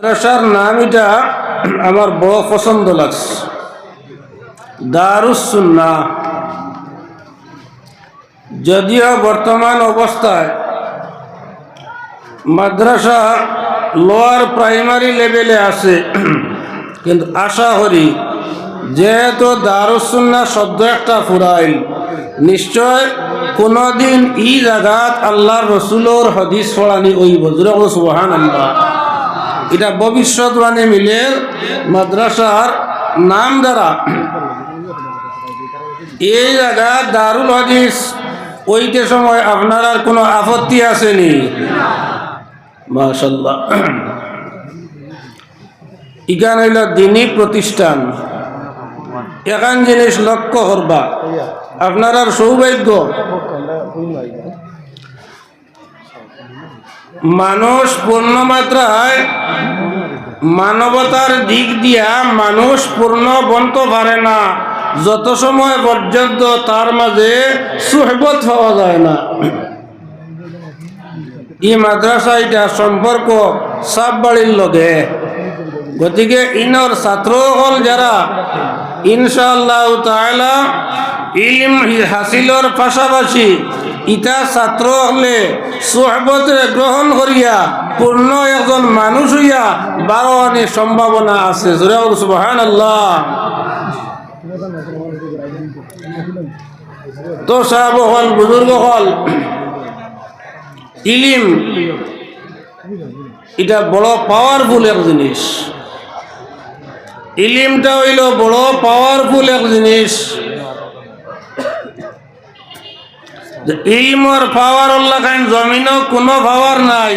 মাদ্রাসার নাম এটা আমার বড় পছন্দ লাগছে। দারুসুন্না যদিও বর্তমান অবস্থায় মাদ্রাসা লোয়ার প্রাইমারি লেভেলে আছে, কিন্তু আশা করি যেহেতু দারুসুন্না শব্দ একটা ফুরাইল, নিশ্চয় কোনোদিন ই জাগাত আল্লাহর রসুলোর হদিস পড়ানি ওই বজরক সুহান আল্লাহ এটা ভবিষ্যৎবাণী মিলে মাদ্রাসার নাম দ্বারা। এই জায়গা দারুল হদিস ওইতে সময় আপনার আর কোনো আপত্তি আসেনি। মাশাল্লাহ ইগান হইল দিনী প্রতিষ্ঠান। এখান জিনিস লক্ষ্য করবা। আপনার সৌভাগ্য। মানুষ পূর্ণমাত্রায় মানবতার দিক দিয়া মানুষ পূর্ণ বনতে পারে না। যত সময় পর্যন্ত তার মাঝে সুহবত হওয়া যায় না। ই মাদ্রাসা এটা সম্পর্ক সাব বাড়ির লগে। গতিকে ইনর ছাত্র হল যারা, ইনশাআল্লাহ তাআলা ইলম হাসিলর পাশাপাশি ইটা ছাত্র হলে সোহবতে গ্রহণ করিয়া পূর্ণ একজন মানুষ হইয়া বারো সম্ভাবনা আছে। আল্লাহ তো সাহেব হল বুজুর্গ হল, ইলিম, এটা বড় পাওয়ারফুল এক জিনিস। ইলিমটা হইল বড় পাওয়ারফুল এক জিনিস। যে ইলমর পাওয়ার আল্লাহ জমিনও কোনো পাওয়ার নাই।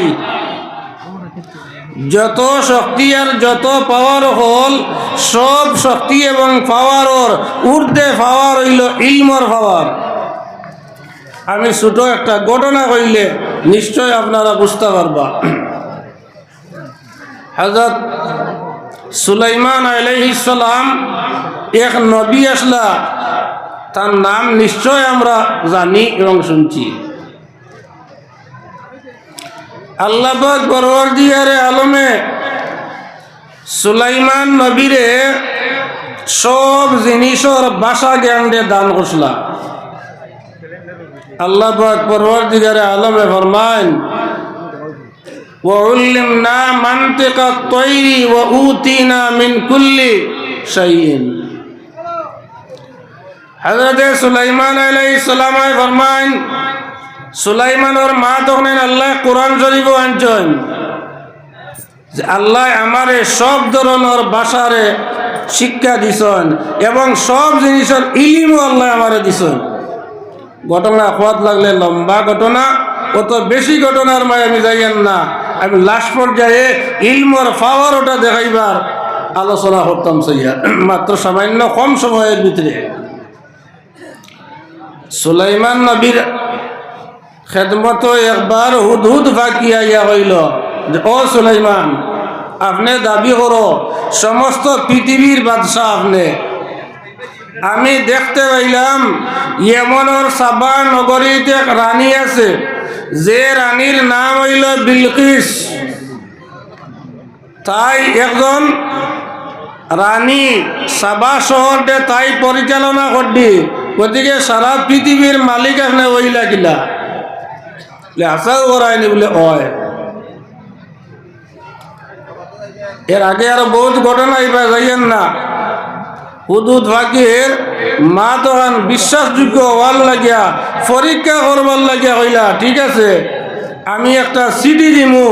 যত শক্তি আর যত পাওয়ার হল, সব শক্তি এবং পাওয়ারর ঊর্ধ্বে পাওয়ার হইল ইলমর পাওয়ার। আমি ছোট একটা ঘটনা কইলে নিশ্চয় আপনারা বুঝতে পারবা। হজরত সুলাইমান আলাইহিসালাম এক নবী আসলা তার নাম নিশ্চয় আমরা জানি এবং শুনছি আল্লাহবাক বরওয়ার দিয়ারে আলমে সুলাইমান নবীরে সব জিনিসের বাসা জ্ঞান দিয়ে দান করছিলা আল্লাহ পাক পরওয়ার দিগারে আলমে ফরমান وعلمنا منطق الطير وأوتينا من كل شيء হজরত সুলাইমান আলাইহিস সালাম ফরমান সুলাইমানের মা তখন আল্লাহ কোরআন শরীফ আনছেন। যে আল্লাহ আমারে সব ধরনের বাসারে শিক্ষা দিছেন এবং সব জিনিসের ইলিমও আল্লাহ আমারে দিছেন। ঘটনা খোয়াত লাগলে লম্বা ঘটনা, অত বেশি ঘটনার মায় আমি যাইয়েন না। আমি লাস্ট পর্যায়ে ইলমর পাওয়ার ওটা দেখাইবার আলোচনা করতাম সইয়া মাত্র সামান্য কম সময়ের ভিতরে। সুলাইমান নবীর খেদমত একবার হুদ হুদ ফাঁকি আইয়া হইল ও সুলাইমান, আপনি দাবি করো, সমস্ত পৃথিবীর বাদশাহ আপনি। আমি দেখতে পাইলাম ইয়েমনের সাবা নগরীতে এক রানী আছে, যে রানীর নাম হইল বিলকিস। তাই একজন রানী সাবা শহরতে তাই পরিচালনা করবি। গতিকে সারা পৃথিবীর মালিক এখানে ওইলা কিলা আশাও করায়নি বলে হয় এর আগে আরও বহুত ঘটনা এবার যাইয়েন না। হুদুদ ফাকির মা তখন বিশ্বাসযোগ্য হওয়ার লাগিয়া পরীক্ষা করবার লাগিয়া হইলা ঠিক আছে। আমি একটা সিটি দিমু।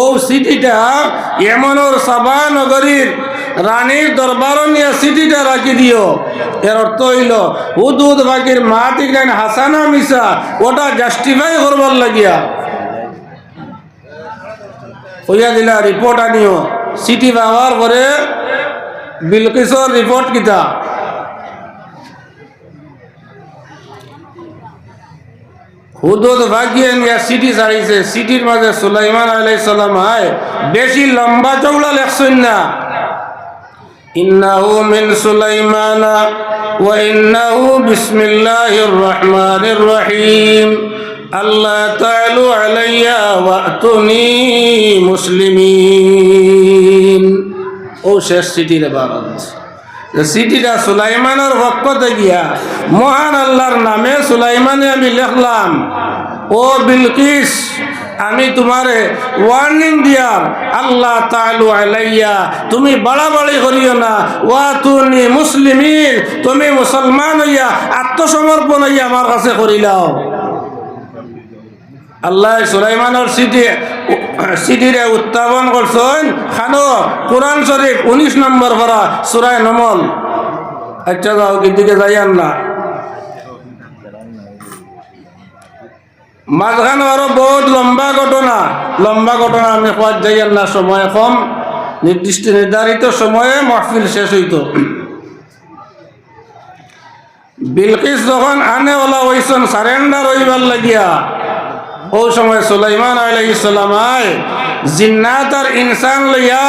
ও সিটিটা এমনর সাবা নগরীর রানীর দরবার নিয়ে সিটিটা রাখি দিও। এর অর্থ হইল হুদুদ ফাকির মা তিকান হাসানা মিসা ওটা জাস্টিফাই করবার লাগিয়া। হইয়া দিলা রিপোর্ট আনিও। সিটি ব্যবহার করে বিলকিসর রিপোর্ট কিতা। হুদুদ ভাগিয়ে নিয়ে সিটি ছাড়িছে। সিটির মাঝে সুলাইমান আলাই সালাম হায়, বেশি লম্বা চৌড়া লেখছেন না। ইন্নাহু মিন সুলাইমানা ওয়া ইন্নাহু বিসমিল্লাহির রহমানির রহিম। আল্লাহ তাআলু আলাইয়া ওয়াতুনি মুসলিমিন। ও শেষ চিঠির বারত চিঠিটা সুলাইমানের পক্ষতে গিয়া মহান আল্লাহর নামে সুলাইমানে আমি লিখলাম, ও বিলকিস আমি তোমারে ওয়ার্নিং দিয়ার আল্লাহ তালু আলাইয়া, তুমি বাড়াবাড়ি করিও না। ওয়া তুমি মুসলিমিন, তুমি মুসলমান হইয়া, আত্মসমর্পণ হইয়া আমার কাছে করিলাও আল্লাহ সুলাইমানের সিটি, সিটিরে উত্থাপন করছেন খানো, কোরআন শরীফ উনিশ নম্বর ভরা সুরায় নমল আচ্ছা যাও দিকে যাইয়ান না। মাঝখানে আরও বহুত লম্বা ঘটনা। লম্বা ঘটনা আমি কোয়ার যাইয়ান না সময় কম নির্দিষ্ট নির্ধারিত সময়ে মহফিল শেষ হইত বিলকিস যখন আনে ওলা হইছেন সারেন্ডার হইবার লাগিয়া। ও সময় সুলাইমান আলাইসালাম আয় জিন্নাত আর ইনসান লইয়া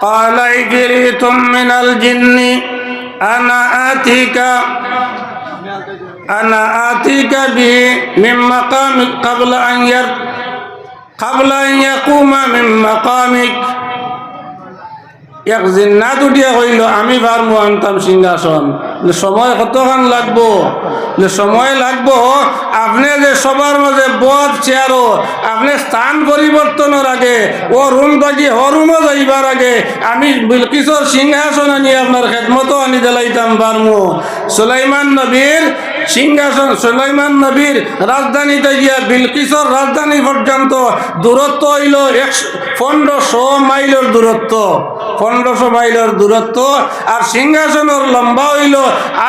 قال عفريت من الجن أنا آتيك أنا آتيك به من مقامك قبل أن ير قبل أن يقوم من مقامك এক জিন্নাত উঠিয়া কইল, আমি পারমু আনতাম সিংহাসন। সময় কতক্ষণ লাগবো? সময় লাগবো? আপনি যে সবার মাঝে বদ চেয়ারও, আপনি স্থান পরিবর্তনের আগে, ও রুম থাকি, হ রুমও যাইবার আগে, আমি বিলকিসর সিংহাসন আনি, আপনার খেদমতো আনি দিলাইতাম পারমু সুলাইমান নবীর সিংহাসন, সুলাইমান নবীর রাজধানীতে গিয়া বিলকিসর রাজধানী পর্যন্ত দূরত্ব হইল একশো, পনেরোশো মাইলের দূরত্ব। পনেরোশো মাইলের দূরত্ব, আর সিংহাসনের লম্বা হইল,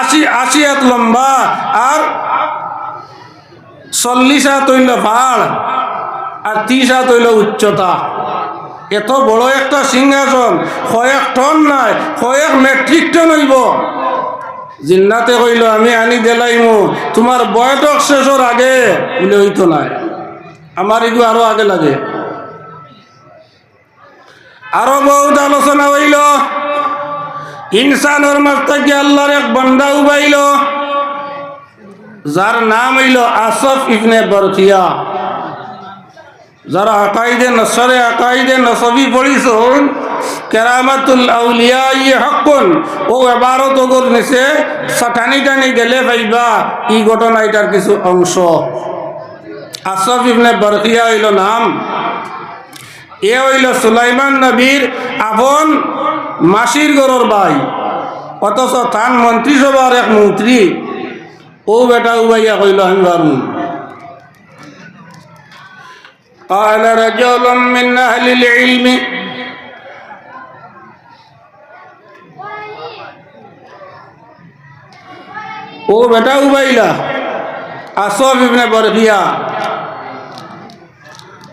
আশি আশি হাত লম্বা, আর চল্লিশ হাত হইল পাহাড়, আর ত্রিশ হাত হইল উচ্চতা। এত বড় একটা সিংহাসন, কয়েক টন নাই, কয়েক মেট্রিক টন হইব। জিন্নাতে কইল, আমি আনি দেলাইমু, তোমার বয়টক শেষর আগে। বলে হইতো নাই। আমার এগুলো আরও আগে লাগে। আরও বহুত আলোচনা হইল। ইনসানের মাছ থেকে আল্লাহর এক বন্দা উবাইল। যার নাম হইল আসফ ইবনে বরখিয়া যারা আকাইদে নসরে আকাইদে নসবি পড়িছুন, কেরামাতুল আউলিয়া ইয়ে হকুন ও এবারও তোগর নিচে টানি টানি গেলে পাইবা ই ঘটনা এটার কিছু অংশ। আসফ ইবনে বরখিয়া হইল নাম। এ হইল সুলাইমান নবীর আপন মাসির গরর ভাই অথচ তান মন্ত্রিসভার এক মন্ত্রী ও বেটা উবাইয়া কইল আমি পারমু قال رجل من أهل العلم ও বেটা উবাইলা আসফ ইবনে বরখিয়া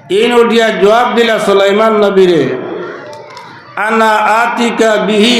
ইন উঠিয়া জবাব দিলা সুলাইমান নবীরে। আনা আতিকা বিহি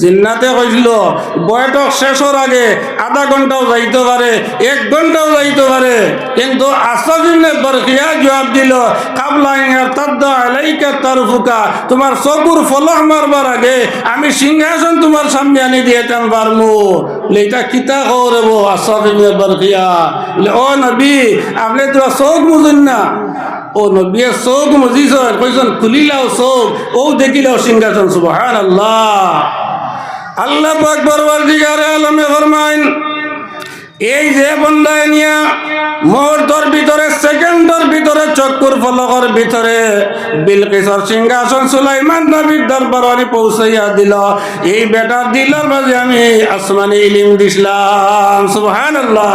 জিন্নাতে কইছিল, বৈঠক শেষর আগে আধা ঘন্টাও যাইতে পারে, এক ঘন্টাও যাইতে পারে। কিন্তু আসাদিনে বরখিয়া জবাব দিল কাবলাইয়ার তাদ্দা আলাইকা তারফুকা, তোমার চকুর ফলক মারবার আগে আমি সিংহাসন তোমার সামনে আনি দিয়েতাম পারমু এটা কিতা করব আসাদিনে বরখিয়া বলে, ও নবী, আপনি তোরা চোখ বুঝুন না। ও নবিয়ে চোখ মজিছ কইসন খুলিলাও চোখ ও দেখিলাও সিংহাসন সুবহান আল্লাহ আল্লাহ পাক বরবার আলমে ফরমাইন, এই যে বন্ধায় নিয়া মুহূর্তর ভিতরে, সেকেন্ডের ভিতরে চক্কুর ফলকর ভিতরে বিলকিসর সিংহাসন সুলাইমান নবীর দরবারে পৌঁছাইয়া দিল। এই বেটার দিলার মাঝে আমি আসমানি ইলিম দিছিলাম, সুবহানাল্লাহ।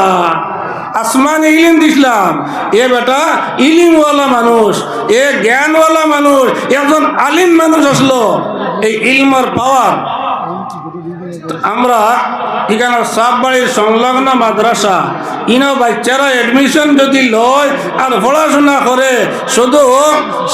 আসমানি ইলিম দিছিলাম। এ বেটা ইলিমওয়ালা মানুষ, এ জ্ঞানওয়ালা মানুষ একজন আলিম মানুষ আসলো। এই ইলমর পাওয়ার আমরা এখানে সব বাড়ির সংলগ্ন মাদ্রাসা, ইনো বাচ্চারা এডমিশন যদি লয় আর পড়াশোনা করে, শুধু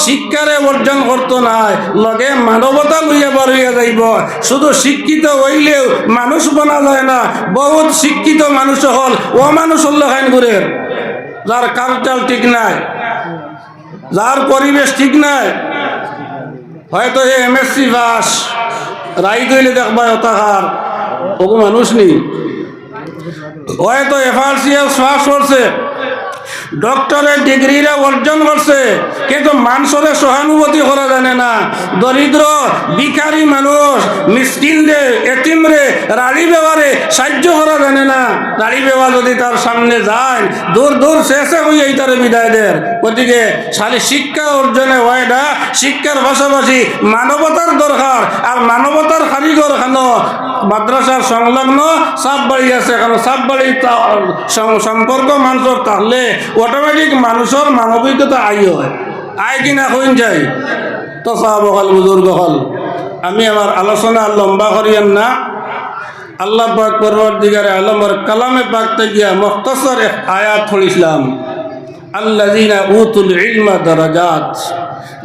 শিক্ষারে অর্জন করতো নাই লগে মানবতা লইয়া বার হইয়া যাইব। শুধু শিক্ষিত হইলেও মানুষ বনা যায় না, বহুত শিক্ষিত মানুষ হল ও মানুষ হল খাইন করে যার কালচার ঠিক নাই, যার পরিবেশ ঠিক নাই, হয়তো এ এমএসসি পাস রাই দইলে দেখবা তাহার ওগো মানুষ নেই। হয়তো এফআরসিএস শ্বাস করছে। ডক্টরের ডিগ্রিরা অর্জন করছে। কিন্তু মানুষের সহানুভূতি করা জানে না। দরিদ্র, ভিখারি মানুষ, মিসকিন রে এটিম রে, রাড়ি ব্যবহারে সাহায্য করা জানে না। রাড়ি ব্যবহার যদি তার সামনে যায়, দূর দূর শেষে হয়ে এই তার বিদায় দেয়। গতিকে খালি শিক্ষা অর্জনে হয় না, শিক্ষার পাশাপাশি মানবতার দরকার। আর মানবতার কারিগর খানো মাদ্রাসার সংলগ্ন সাপ বাড়ি আছে। কারণ সাপ বাড়ি সম্পর্ক মানুষের তাহলে অটোমেটিক মানুষের মানবিকতা আই হয়। আয় কিনা কইন যাই তো সাহাবহল বুজুর্গ হল। আমি আমার আলোচনা লম্বা করিয়েন না। আল্লাহ পাক পর্বর দিগারে আলমর কালামে পাকতে গিয়া এক আয়াত পড়িছিলাম আল্লাযীনা উতুল ইলমা দারাজাত।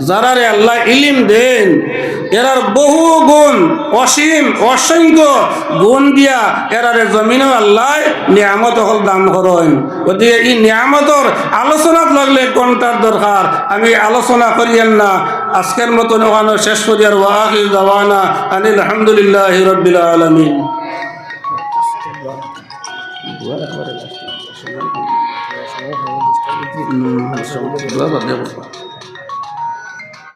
যারারে আল্লাহ ইলিম দেন, এরার বহু গুণ, অসীম, অসংখ্য গুণ দিয়া আল্লাহ গতিকে আলোচনাত লাগলে কোনটার দরকার? আমি আলোচনা করিয়েন না। আজকের মতন ওখানে শেষ করি আর ওয়াহিদ দাওয়ানা আনিল আলহামদুলিল্লাহ সময় হয়